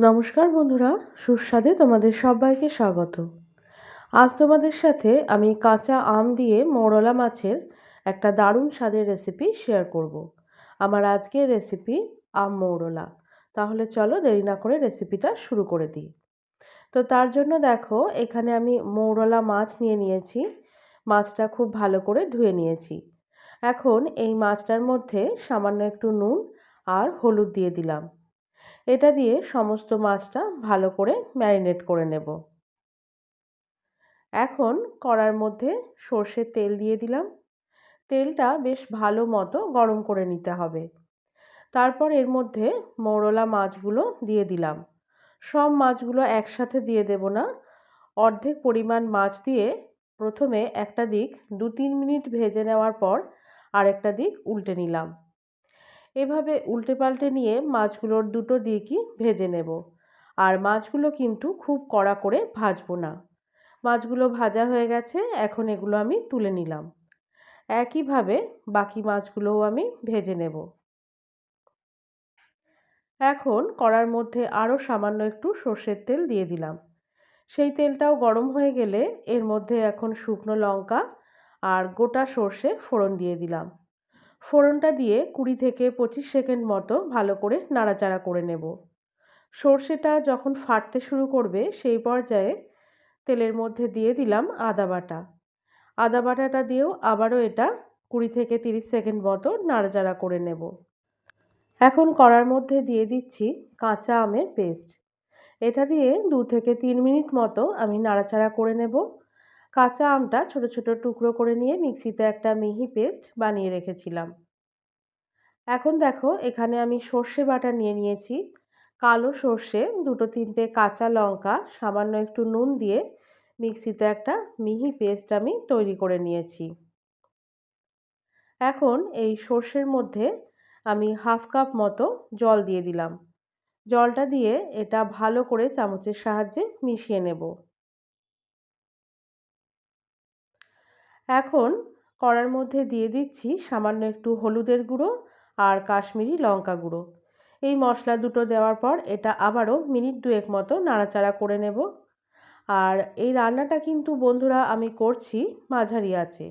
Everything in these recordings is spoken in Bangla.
নমস্কার বন্ধুরা, সুস্বাদে তোমাদের সবাইকে স্বাগত। আজ তোমাদের সাথে আমি কাঁচা আম দিয়ে মৌরলা মাছের একটা দারুণ স্বাদের রেসিপি শেয়ার করব। আমার আজকের রেসিপি আম মৌরলা। তাহলে চলো দেরি না করে রেসিপিটা শুরু করে দিই। তো তার জন্য দেখো, এখানে আমি মৌরলা মাছ নিয়ে নিয়েছি। মাছটা খুব ভালো করে ধুয়ে নিয়েছি। এখন এই মাছটার মধ্যে সামান্য একটু নুন আর হলুদ দিয়ে দিলাম। এটা দিয়ে সমস্ত মাছটা ভালো করে ম্যারিনেট করে নেব। এখন কড়ার মধ্যে সর্ষের তেল দিয়ে দিলাম। তেলটা বেশ ভালো মতো গরম করে নিতে হবে। তারপর এর মধ্যে মৌরলা মাছগুলো দিয়ে দিলাম। সব মাছগুলো একসাথে দিয়ে দেব না। অর্ধেক পরিমাণ মাছ দিয়ে প্রথমে একটা দিক দু তিন মিনিট ভেজে নেওয়ার পর আরেকটা দিক উল্টে নিলাম। এভাবে উল্টে পাল্টে নিয়ে মাছগুলোর দুটো দিকই ভেজে নেব। আর মাছগুলো কিন্তু খুব কড়া করে ভাজবো না। মাছগুলো ভাজা হয়ে গেছে, এখন এগুলো আমি তুলে নিলাম। একইভাবে বাকি মাছগুলোও আমি ভেজে নেব। এখন কড়ার মধ্যে আরও সামান্য একটু সর্ষের তেল দিয়ে দিলাম। সেই তেলটাও গরম হয়ে গেলে এর মধ্যে এখন শুকনো লঙ্কা আর গোটা সর্ষে ফোড়ন দিয়ে দিলাম। ফোড়নটা দিয়ে কুড়ি থেকে পঁচিশ সেকেন্ড মতো ভালো করে নাড়াচাড়া করে নেব। সর্ষেটা যখন ফাটতে শুরু করবে, সেই পর্যায়ে তেলের মধ্যে দিয়ে দিলাম আদা বাটা। আদা বাটাটা দিয়েও আবারও এটা কুড়ি থেকে তিরিশ সেকেন্ড মতো নাড়াচাড়া করে নেব। এখন কড়ার মধ্যে দিয়ে দিচ্ছি কাঁচা আমের পেস্ট। এটা দিয়ে দু থেকে তিন মিনিট মতো আমি নাড়াচাড়া করে নেব। কাঁচা আমটা ছোট ছোট টুকরো করে নিয়ে মিক্সিতে একটা মিহি পেস্ট বানিয়ে রেখেছিলাম। এখন দেখো এখানে আমি সর্ষে বাটা নিয়ে নিয়েছি। কালো সর্ষে, দুটো তিনটে কাঁচা লঙ্কা, সামান্য একটু নুন দিয়ে মিক্সিতে একটা মিহি পেস্ট আমি তৈরি করে নিয়েছি। এখন এই সর্ষের মধ্যে আমি হাফ কাপ মতো জল দিয়ে দিলাম। জলটা দিয়ে এটা ভালো করে চামচের সাহায্যে মিশিয়ে নেব। এখন কড়ার মধ্যে দিয়ে দিচ্ছি সামান্য একটু হলুদের গুঁড়ো আর কাশ্মীরি লঙ্কা গুঁড়ো। এই মশলা দুটো দেওয়ার পর এটা আবারও মিনিট দুয়েক মতো নাড়াচাড়া করে নেব। আর এই রান্নাটা কিন্তু বন্ধুরা আমি করছি মাঝারি আছে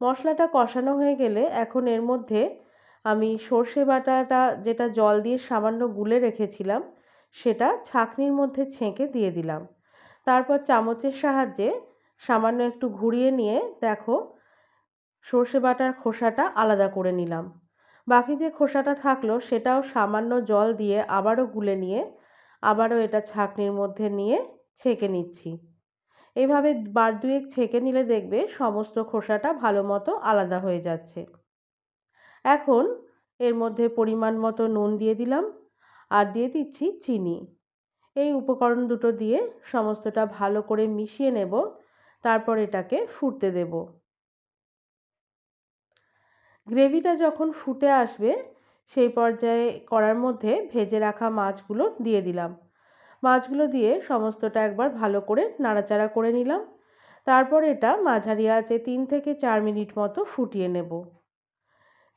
মশলাটা কষানো হয়ে গেলে এখন এর মধ্যে আমি সর্ষে বাটাটা যেটা জল দিয়ে সামান্য গুলে রেখেছিলাম সেটা ছাঁকনির মধ্যে ছেঁকে দিয়ে দিলাম। তারপর চামচের সাহায্যে সামান্য একটু ঘুরিয়ে নিয়ে দেখো, সর্ষে বাটার খোসাটা আলাদা করে নিলাম। বাকি যে খোসাটা থাকল সেটাও সামান্য জল দিয়ে আবারও গুলে নিয়ে আবারও এটা ছাঁকনির মধ্যে নিয়ে ছেঁকে নিচ্ছি। এভাবে বার দুয়েক ছেঁকে নিলে দেখবে সমস্ত খোসাটা ভালো মতো আলাদা হয়ে যাচ্ছে। এখন এর মধ্যে পরিমাণ মতো নুন দিয়ে দিলাম আর দিয়ে দিচ্ছি চিনি। এই উপকরণ দুটো দিয়ে সমস্তটা ভালো করে মিশিয়ে নেব। তারপর এটাকে ফুটতে দেব। গ্রেভিটা যখন ফুটে আসবে, সেই পর্যায়ে করার মধ্যে ভেজে রাখা মাছগুলো দিয়ে দিলাম। মাছগুলো দিয়ে সমস্তটা একবার ভালো করে নাড়াচাড়া করে নিলাম। তারপর এটা মাঝারি আছে তিন থেকে চার মিনিট মতো ফুটিয়ে নেব।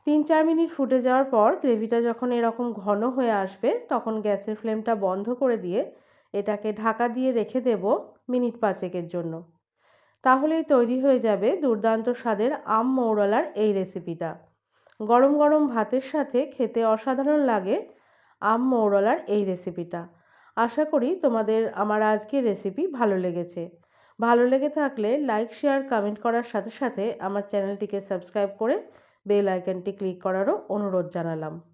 তিন চার মিনিট ফুটে যাওয়ার পর গ্রেভিটা যখন এরকম ঘন হয়ে আসবে, তখন গ্যাসের ফ্লেমটা বন্ধ করে দিয়ে এটাকে ঢাকা দিয়ে রেখে দেব মিনিট পাঁচেকের জন্য। তাহলেই তৈরি হয়ে যাবে দুর্দান্ত স্বাদের আম মৌরলার এই রেসিপিটা। গরম গরম ভাতের সাথে খেতে অসাধারণ লাগে আম মৌরলার এই রেসিপিটা। আশা করি তোমাদের আমার আজকের রেসিপি ভালো লেগেছে। ভালো লেগে থাকলে লাইক, শেয়ার, কমেন্ট করার সাথে সাথে আমার চ্যানেলটিকে সাবস্ক্রাইব করে বেল আইকনটি ক্লিক করারও অনুরোধ জানালাম।